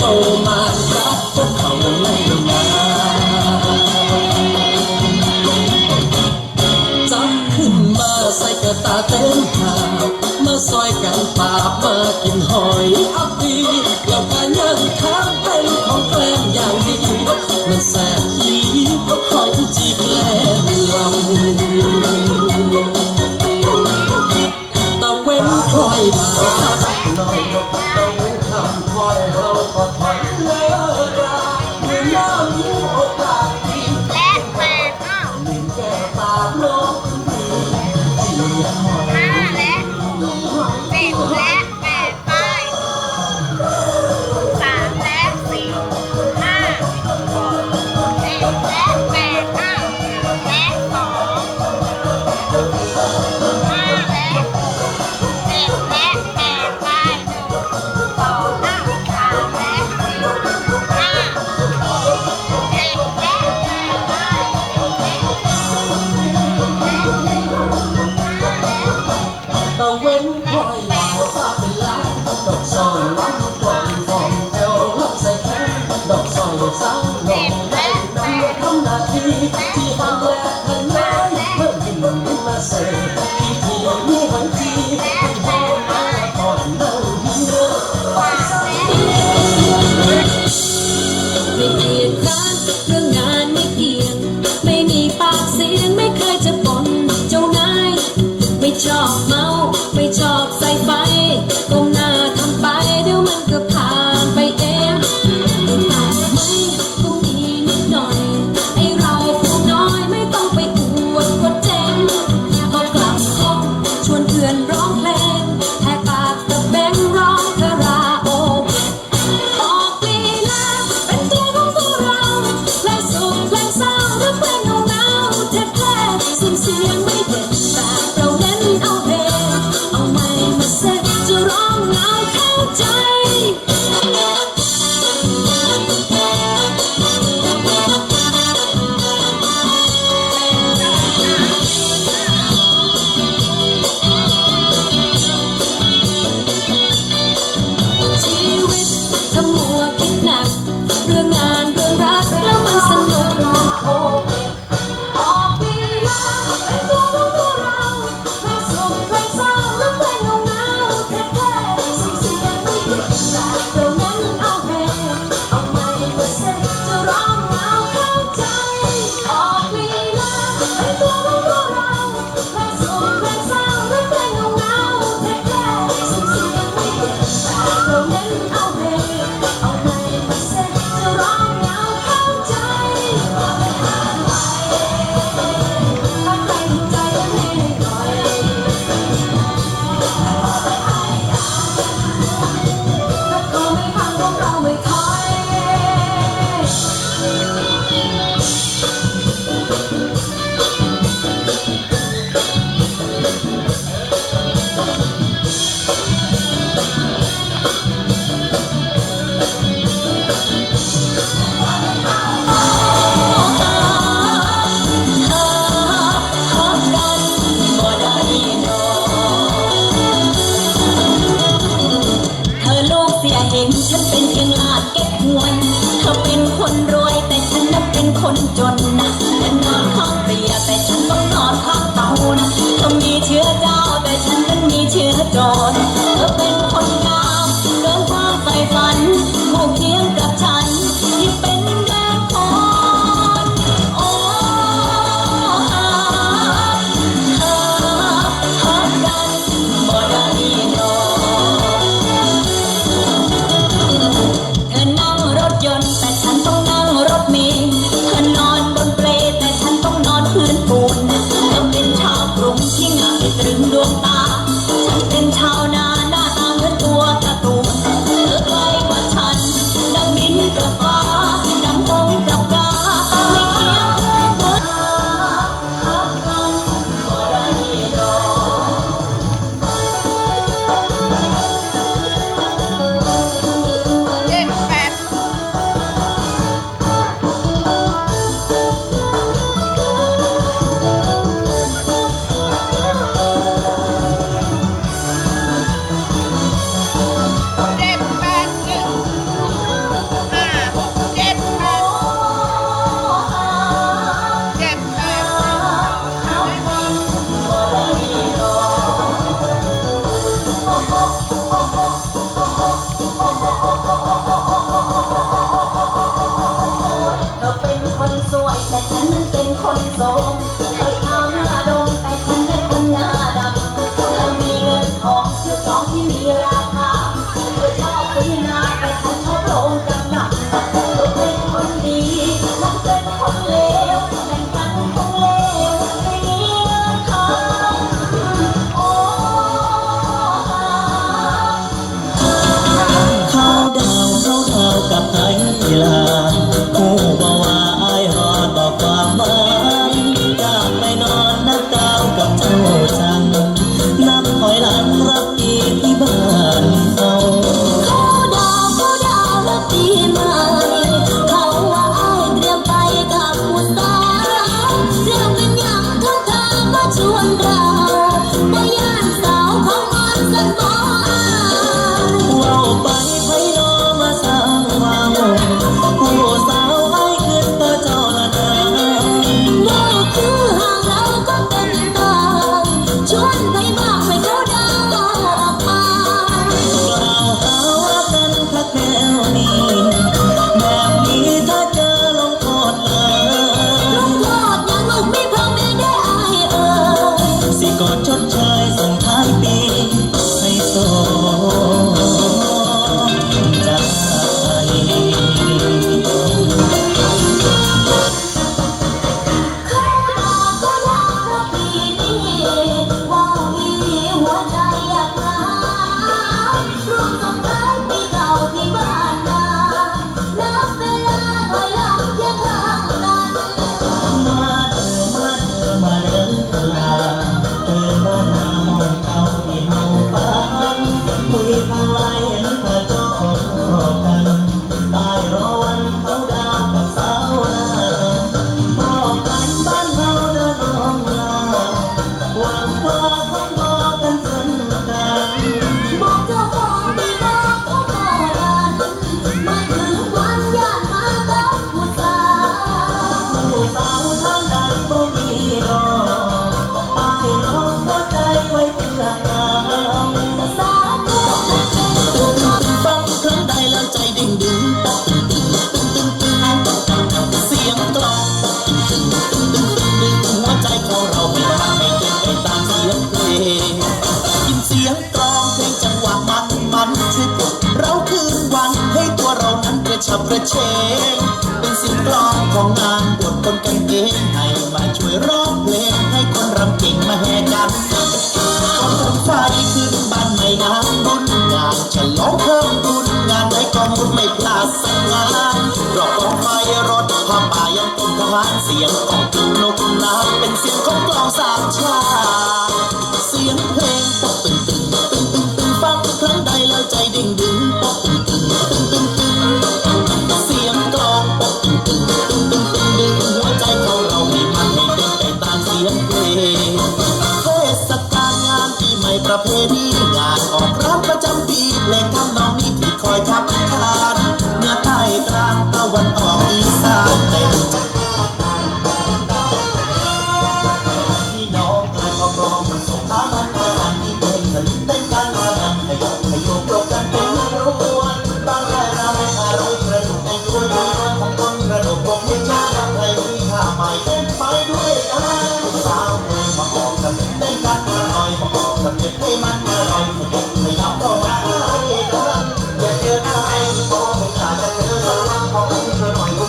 โตมาครับพวกเขาไม่มาจับขึ้นมาใส่กระตาเต็มขามาซอยกันปากมากินหอยอัพ ไม่ลาก็เป็นลาตกซ่อนล้ม สังงานรอบกองไฟรถพาป่ายังต้นทหารเสียงของจุนกน้ำเป็นเสียงของกลองสามชาเสียงเพลงปอกตึงตึงตึงตึงตึงฟังครั้งใดแล้วใจดิ่งดึงปอกตึงตึงตึงตึงตึงเสียงกลองปอกตึงตึงตึงตึงตึงดึงหัวใจของเราให้มันให้เต้นไปตามเสียงเพลงเทศกาลงานปีใหม่ประเพณี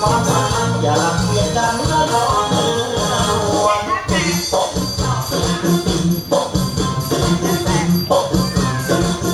ขอางสังพันนะองเออวันตึงตงตึงตกตึงงตกตึงตึงตก